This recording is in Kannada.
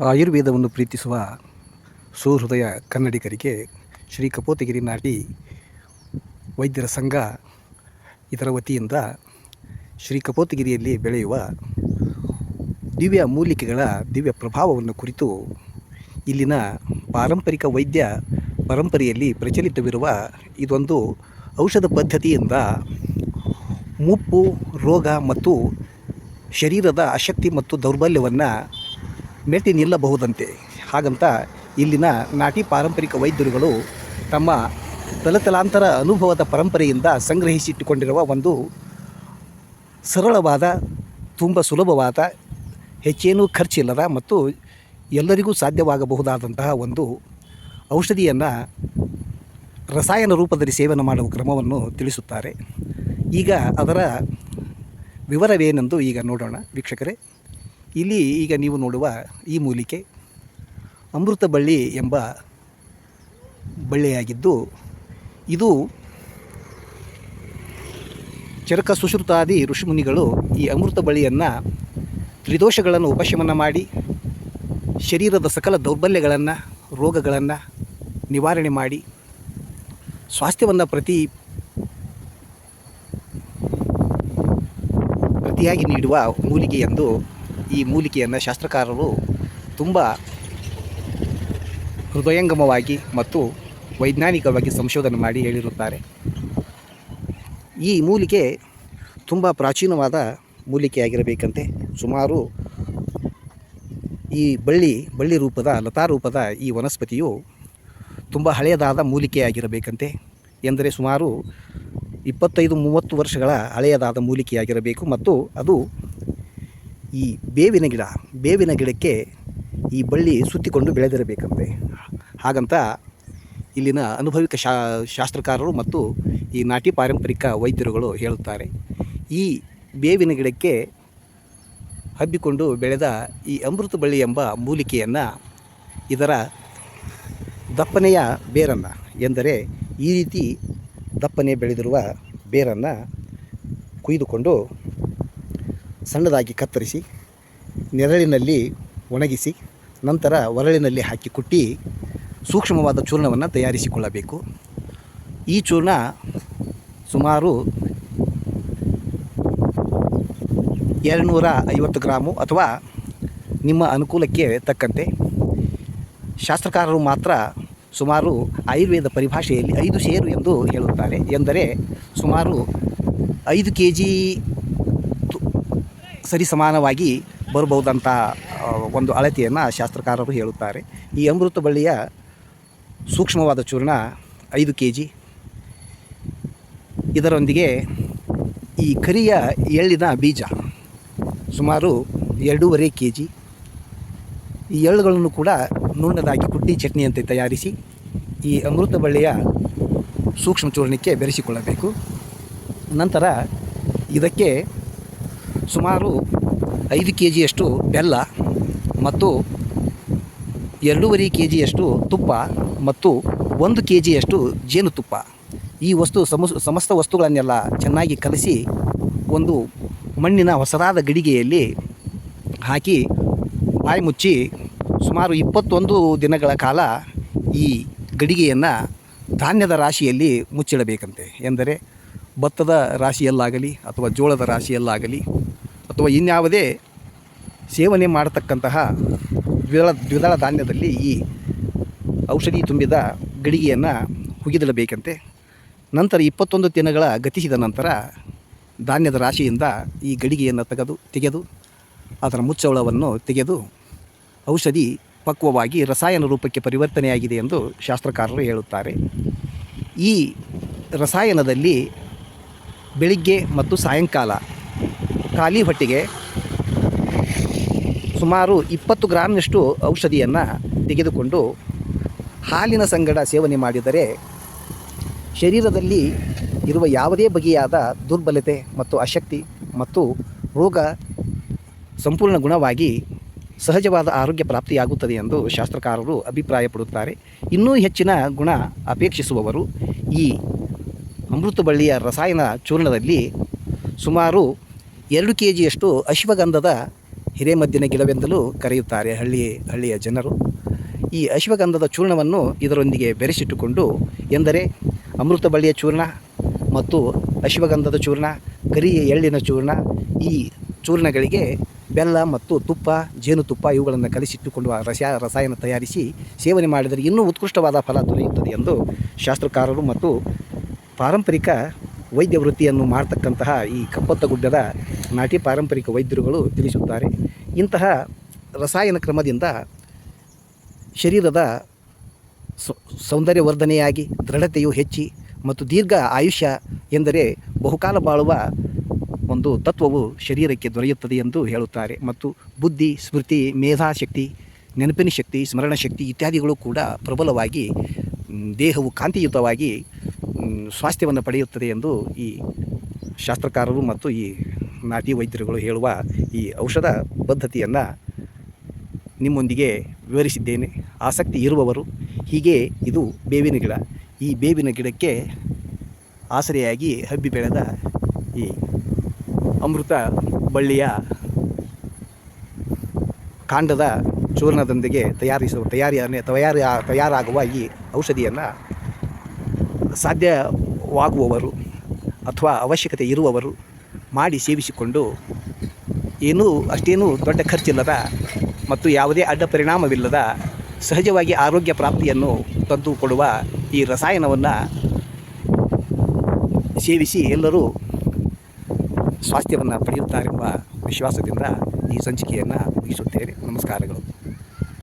ಆಯುರ್ವೇದವನ್ನು ಪ್ರೀತಿಸುವ ಸುಹೃದಯ ಕನ್ನಡಿಗರಿಗೆ ಶ್ರೀ ಕಪೋತಗಿರಿ ನಾಟಿ ವೈದ್ಯರ ಸಂಘ ಇದರ ವತಿಯಿಂದ ಶ್ರೀ ಕಪೋತಗಿರಿಯಲ್ಲಿ ಬೆಳೆಯುವ ದಿವ್ಯ ಮೂಲಿಕೆಗಳ ದಿವ್ಯ ಪ್ರಭಾವವನ್ನು ಕುರಿತು ಇಲ್ಲಿನ ಪಾರಂಪರಿಕ ವೈದ್ಯ ಪರಂಪರೆಯಲ್ಲಿ ಪ್ರಚಲಿತವಿರುವ ಇದೊಂದು ಔಷಧ ಪದ್ಧತಿಯಿಂದ ಮುಪ್ಪು, ರೋಗ ಮತ್ತು ಶರೀರದ ಅಶಕ್ತಿ ಮತ್ತು ದೌರ್ಬಲ್ಯವನ್ನು ಮೆಟ್ಟಿ ನಿಲ್ಲಬಹುದಂತೆ. ಹಾಗಂತ ಇಲ್ಲಿನ ನಾಟಿ ಪಾರಂಪರಿಕ ವೈದ್ಯರುಗಳು ತಮ್ಮ ತಲತಲಾಂತರ ಅನುಭವದ ಪರಂಪರೆಯಿಂದ ಸಂಗ್ರಹಿಸಿಟ್ಟುಕೊಂಡಿರುವ ಒಂದು ಸರಳವಾದ, ತುಂಬ ಸುಲಭವಾದ, ಹೆಚ್ಚೇನೂ ಖರ್ಚಿಲ್ಲದ ಮತ್ತು ಎಲ್ಲರಿಗೂ ಸಾಧ್ಯವಾಗಬಹುದಾದಂತಹ ಒಂದು ಔಷಧಿಯನ್ನು ರಸಾಯನ ರೂಪದಲ್ಲಿ ಸೇವನೆ ಮಾಡುವ ಕ್ರಮವನ್ನು ತಿಳಿಸುತ್ತಾರೆ. ಈಗ ಅದರ ವಿವರವೇನೆಂದು ಈಗ ನೋಡೋಣ. ವೀಕ್ಷಕರೇ ಇಲ್ಲಿ ಈಗ ನೀವು ನೋಡುವ ಈ ಮೂಲಿಕೆ ಅಮೃತ ಬಳ್ಳಿ ಎಂಬ ಬಳ್ಳಿಯಾಗಿದ್ದು, ಇದು ಚರಕ ಸುಶ್ರುತಾದಿ ಋಷಿಮುನಿಗಳು ಈ ಅಮೃತ ಬಳ್ಳಿಯನ್ನು ತ್ರಿದೋಷಗಳನ್ನು ಉಪಶಮನ ಮಾಡಿ, ಶರೀರದ ಸಕಲ ದೌರ್ಬಲ್ಯಗಳನ್ನು, ರೋಗಗಳನ್ನು ನಿವಾರಣೆ ಮಾಡಿ, ಸ್ವಾಸ್ಥ್ಯವನ್ನು ಪ್ರತಿ ಪ್ರತಿಯಾಗಿ ನೀಡುವ ಮೂಲಿಕೆ ಎಂದು ಈ ಮೂಲಿಕೆಯನ್ನು ಶಾಸ್ತ್ರಕಾರರು ತುಂಬ ಹೃದಯಂಗಮವಾಗಿ ಮತ್ತು ವೈಜ್ಞಾನಿಕವಾಗಿ ಸಂಶೋಧನೆ ಮಾಡಿ ಹೇಳಿರುತ್ತಾರೆ. ಈ ಮೂಲಿಕೆ ತುಂಬ ಪ್ರಾಚೀನವಾದ ಮೂಲಿಕೆಯಾಗಿರಬೇಕಂತೆ. ಸುಮಾರು ಈ ಬಳ್ಳಿ ಬಳ್ಳಿ ರೂಪದ, ಲತಾ ರೂಪದ ಈ ವನಸ್ಪತಿಯು ತುಂಬ ಹಳೆಯದಾದ ಮೂಲಿಕೆಯಾಗಿರಬೇಕಂತೆ ಎಂದರೆ ಸುಮಾರು ಇಪ್ಪತ್ತೈದು, ಮೂವತ್ತು ವರ್ಷಗಳ ಹಳೆಯದಾದ ಮೂಲಿಕೆಯಾಗಿರಬೇಕು ಮತ್ತು ಅದು ಈ ಬೇವಿನ ಗಿಡ, ಬೇವಿನ ಗಿಡಕ್ಕೆ ಈ ಬಳ್ಳಿ ಸುತ್ತಿಕೊಂಡು ಬೆಳೆದಿರಬೇಕಂತೆ. ಹಾಗಂತ ಇಲ್ಲಿನ ಅನುಭವಿಕ ಶಾ, ಶಾಸ್ತ್ರಕಾರರು ಮತ್ತು ಈ ನಾಟಿ ಪಾರಂಪರಿಕ ವೈದ್ಯರುಗಳು ಹೇಳುತ್ತಾರೆ, ಈ ಬೇವಿನ ಗಿಡಕ್ಕೆ ಹಬ್ಬಿಕೊಂಡು ಬೆಳೆದ ಈ ಅಮೃತ ಬಳ್ಳಿ ಎಂಬ ಮೂಲಿಕೆಯನ್ನು ಇದರ ದಪ್ಪನೆಯ ಬೇರನ್ನು ಎಂದರೆ ಈ ರೀತಿ ದಪ್ಪನೆ ಬೆಳೆದಿರುವ ಬೇರನ್ನು ಕುಯ್ದುಕೊಂಡು ಸಣ್ಣದಾಗಿ ಕತ್ತರಿಸಿ, ನೆರಳಿನಲ್ಲಿ ಒಣಗಿಸಿ, ನಂತರ ಒರಳಿನಲ್ಲಿ ಹಾಕಿ ಕುಟ್ಟಿ ಸೂಕ್ಷ್ಮವಾದ ಚೂರ್ಣವನ್ನು ತಯಾರಿಸಿಕೊಳ್ಳಬೇಕು. ಈ ಚೂರ್ಣ ಸುಮಾರು ಎರಡುನೂರ ಐವತ್ತು ಗ್ರಾಮು ಅಥವಾ ನಿಮ್ಮ ಅನುಕೂಲಕ್ಕೆ ತಕ್ಕಂತೆ. ಶಾಸ್ತ್ರಕಾರರು ಮಾತ್ರ ಸುಮಾರು ಆಯುರ್ವೇದ ಪರಿಭಾಷೆಯಲ್ಲಿ ಐದು ಸೇರು ಎಂದು ಹೇಳುತ್ತಾರೆ. ಎಂದರೆ ಸುಮಾರು ಐದು ಕೆ ಜಿ ಸರಿಸಮಾನವಾಗಿ ಬರಬಹುದಂಥ ಬರಬಹುದಂತಹ ಒಂದು ಅಳತೆಯನ್ನು ಶಾಸ್ತ್ರಕಾರರು ಹೇಳುತ್ತಾರೆ. ಈ ಅಮೃತ ಬಳ್ಳಿಯ ಸೂಕ್ಷ್ಮವಾದ ಚೂರ್ಣ ಐದು ಕೆ ಜಿ ಇದರೊಂದಿಗೆ ಈ ಕರಿಯ ಎಳ್ಳಿನ ಬೀಜ ಸುಮಾರು ಎರಡೂವರೆ ಕೆ ಜಿ ಈ ಎಳ್ಳುಗಳನ್ನು ಕೂಡ ನುಣ್ಣದಾಗಿ ಕುಟ್ಟಿ ಚಟ್ನಿಯಂತೆ ತಯಾರಿಸಿ ಈ ಅಮೃತ ಬಳ್ಳಿಯ ಸೂಕ್ಷ್ಮ ಚೂರ್ಣಕ್ಕೆ ಬೆರೆಸಿಕೊಳ್ಳಬೇಕು. ನಂತರ ಇದಕ್ಕೆ ಸುಮಾರು ಐದು ಕೆ ಜಿಯಷ್ಟು ಬೆಲ್ಲ ಮತ್ತು ಎರಡೂವರೆ ಕೆ ಜಿಯಷ್ಟು ತುಪ್ಪ ಮತ್ತು ಒಂದು ಕೆ ಜಿಯಷ್ಟು ಜೇನುತುಪ್ಪ. ಈ ವಸ್ತು ಸಮ ಸಮಸ್ತ ವಸ್ತುಗಳನ್ನೆಲ್ಲ ಚೆನ್ನಾಗಿ ಕಲಸಿ ಒಂದು ಮಣ್ಣಿನ ಹೊಸದಾದ ಗಡಿಗೆಯಲ್ಲಿ ಹಾಕಿ ಬಾಯಿ ಮುಚ್ಚಿ ಸುಮಾರು ಇಪ್ಪತ್ತೊಂದು ದಿನಗಳ ಕಾಲ ಈ ಗಡಿಗೆಯನ್ನು ಧಾನ್ಯದ ರಾಶಿಯಲ್ಲಿ ಮುಚ್ಚಿಡಬೇಕಂತೆ. ಎಂದರೆ ಭತ್ತದ ರಾಶಿಯಲ್ಲಾಗಲಿ ಅಥವಾ ಜೋಳದ ರಾಶಿಯಲ್ಲಾಗಲಿ ಅಥವಾ ಇನ್ಯಾವುದೇ ಸೇವನೆ ಮಾಡತಕ್ಕಂತಹ ದ್ವಿದಳ ದ್ವಿದಳ ಧಾನ್ಯದಲ್ಲಿ ಈ ಔಷಧಿ ತುಂಬಿದ ಗಡಿಗೆಯನ್ನು ಹುಗಿದಿಡಬೇಕಂತೆ. ನಂತರ ಇಪ್ಪತ್ತೊಂದು ದಿನಗಳ ಗತಿಸಿದ ನಂತರ ಧಾನ್ಯದ ರಾಶಿಯಿಂದ ಈ ಗಡಿಗೆಯನ್ನು ತೆಗೆದು ತೆಗೆದು, ಅದರ ಮುಚ್ಚಳವನ್ನು ತೆಗೆದು ಔಷಧಿ ಪಕ್ವವಾಗಿ ರಸಾಯನ ರೂಪಕ್ಕೆ ಪರಿವರ್ತನೆಯಾಗಿದೆ ಎಂದು ಶಾಸ್ತ್ರಕಾರರು ಹೇಳುತ್ತಾರೆ. ಈ ರಸಾಯನದಲ್ಲಿ ಬೆಳಿಗ್ಗೆ ಮತ್ತು ಸಾಯಂಕಾಲ ಖಾಲಿ ಹೊಟ್ಟೆಗೆ ಸುಮಾರು ಇಪ್ಪತ್ತು ಗ್ರಾಮ್ನಷ್ಟು ಔಷಧಿಯನ್ನು ತೆಗೆದುಕೊಂಡು ಹಾಲಿನ ಸಂಗಡ ಸೇವನೆ ಮಾಡಿದರೆ ಶರೀರದಲ್ಲಿ ಇರುವ ಯಾವುದೇ ಬಗೆಯಾದ ದುರ್ಬಲತೆ ಮತ್ತು ಅಶಕ್ತಿ ಮತ್ತು ರೋಗ ಸಂಪೂರ್ಣ ಗುಣವಾಗಿ ಸಹಜವಾದ ಆರೋಗ್ಯ ಪ್ರಾಪ್ತಿಯಾಗುತ್ತದೆ ಎಂದು ಶಾಸ್ತ್ರಕಾರರು ಅಭಿಪ್ರಾಯಪಡುತ್ತಾರೆ. ಇನ್ನೂ ಹೆಚ್ಚಿನ ಗುಣ ಅಪೇಕ್ಷಿಸುವವರು ಈ ಅಮೃತ ಬಳ್ಳಿಯ ರಸಾಯನ ಚೂರ್ಣದಲ್ಲಿ ಸುಮಾರು ಎರಡು ಕೆ ಜಿಯಷ್ಟು ಅಶ್ವಗಂಧದ ಹಿರೇಮದ್ದಿನ ಗಿಡವೆಂದಲೂ ಕರೆಯುತ್ತಾರೆ ಹಳ್ಳಿ, ಹಳ್ಳಿಯ ಜನರು. ಈ ಅಶ್ವಗಂಧದ ಚೂರ್ಣವನ್ನು ಇದರೊಂದಿಗೆ ಬೆರೆಸಿಟ್ಟುಕೊಂಡು ಎಂದರೆ ಅಮೃತ ಬಳ್ಳಿಯ ಚೂರ್ಣ ಮತ್ತು ಅಶ್ವಗಂಧದ ಚೂರ್ಣ ಕರಿಯ ಎಳ್ಳಿನ ಚೂರ್ಣ, ಈ ಚೂರ್ಣಗಳಿಗೆ ಬೆಲ್ಲ ಮತ್ತು ತುಪ್ಪ, ಜೇನುತುಪ್ಪ ಇವುಗಳನ್ನು ಕಲಿಸಿಟ್ಟುಕೊಂಡು ರಸ, ರಸಾಯನ ತಯಾರಿಸಿ ಸೇವನೆ ಮಾಡಿದರೆ ಇನ್ನೂ ಉತ್ಕೃಷ್ಟವಾದ ಫಲ ದೊರೆಯುತ್ತದೆ ಎಂದು ಶಾಸ್ತ್ರಕಾರರು ಮತ್ತು ಪಾರಂಪರಿಕ ವೈದ್ಯ ವೃತ್ತಿಯನ್ನು ಮಾಡ್ತಕ್ಕಂತಹ ಈ ಕಪ್ಪತ್ತಗುಡ್ಡದ ನಾಟಿ ಪಾರಂಪರಿಕ ವೈದ್ಯರುಗಳು ತಿಳಿಸುತ್ತಾರೆ. ಇಂತಹ ರಸಾಯನ ಕ್ರಮದಿಂದ ಶರೀರದ ಸೌಂದರ್ಯವರ್ಧನೆಯಾಗಿ, ದೃಢತೆಯು ಹೆಚ್ಚಿ ಮತ್ತು ದೀರ್ಘ ಆಯುಷ್ಯ ಎಂದರೆ ಬಹುಕಾಲ ಬಾಳುವ ಒಂದು ತತ್ವವು ಶರೀರಕ್ಕೆ ದೊರೆಯುತ್ತದೆ ಎಂದು ಹೇಳುತ್ತಾರೆ. ಮತ್ತು ಬುದ್ಧಿ, ಸ್ಮೃತಿ, ಮೇಧಾಶಕ್ತಿ, ನೆನಪಿನ ಶಕ್ತಿ ಸ್ಮರಣ ಶಕ್ತಿ ಇತ್ಯಾದಿಗಳು ಕೂಡ ಪ್ರಬಲವಾಗಿ ದೇಹವು ಕಾಂತಿಯುತವಾಗಿ ಸ್ವಾಸ್ಥ್ಯವನ್ನು ಪಡೆಯುತ್ತದೆ ಎಂದು ಈ ಶಾಸ್ತ್ರಕಾರರು ಮತ್ತು ಈ ನಾಟಿ ವೈದ್ಯರುಗಳು ಹೇಳುವ ಈ ಔಷಧ ಪದ್ಧತಿಯನ್ನು ನಿಮ್ಮೊಂದಿಗೆ ವಿವರಿಸಿದ್ದೇನೆ. ಆಸಕ್ತಿ ಇರುವವರು, ಹೀಗೆ ಇದು ಬೇವಿನ ಗಿಡ. ಈ ಬೇವಿನ ಗಿಡಕ್ಕೆ ಆಸರೆಯಾಗಿ ಹಬ್ಬಿ ಬೆಳೆದ ಈ ಅಮೃತ ಬಳ್ಳಿಯ ಕಾಂಡದ ಚೂರ್ಣದೊಂದಿಗೆ ತಯಾರಿಸುವ ತಯಾರಿ ತಯಾರಿ, ತಯಾರಾಗುವ ಈ ಔಷಧಿಯನ್ನು ಸಾಧ್ಯವಾಗುವವರು ಅಥವಾ ಅವಶ್ಯಕತೆ ಇರುವವರು ಮಾಡಿ ಸೇವಿಸಿಕೊಂಡು ಏನೂ ಅಷ್ಟೇನೂ ದೊಡ್ಡ ಖರ್ಚಿಲ್ಲದ ಮತ್ತು ಯಾವುದೇ ಅಡ್ಡ ಪರಿಣಾಮವಿಲ್ಲದ ಸಹಜವಾಗಿ ಆರೋಗ್ಯ ಪ್ರಾಪ್ತಿಯನ್ನು ತಂದು ಕೊಡುವ ಈ ರಸಾಯನವನ್ನು ಸೇವಿಸಿ ಎಲ್ಲರೂ ಸ್ವಾಸ್ಥ್ಯವನ್ನು ಪಡೆಯುತ್ತಾರೆಂಬ ವಿಶ್ವಾಸದಿಂದ ಈ ಸಂಚಿಕೆಯನ್ನು ಮುಗಿಸುತ್ತೇನೆ. ನಮಸ್ಕಾರಗಳು.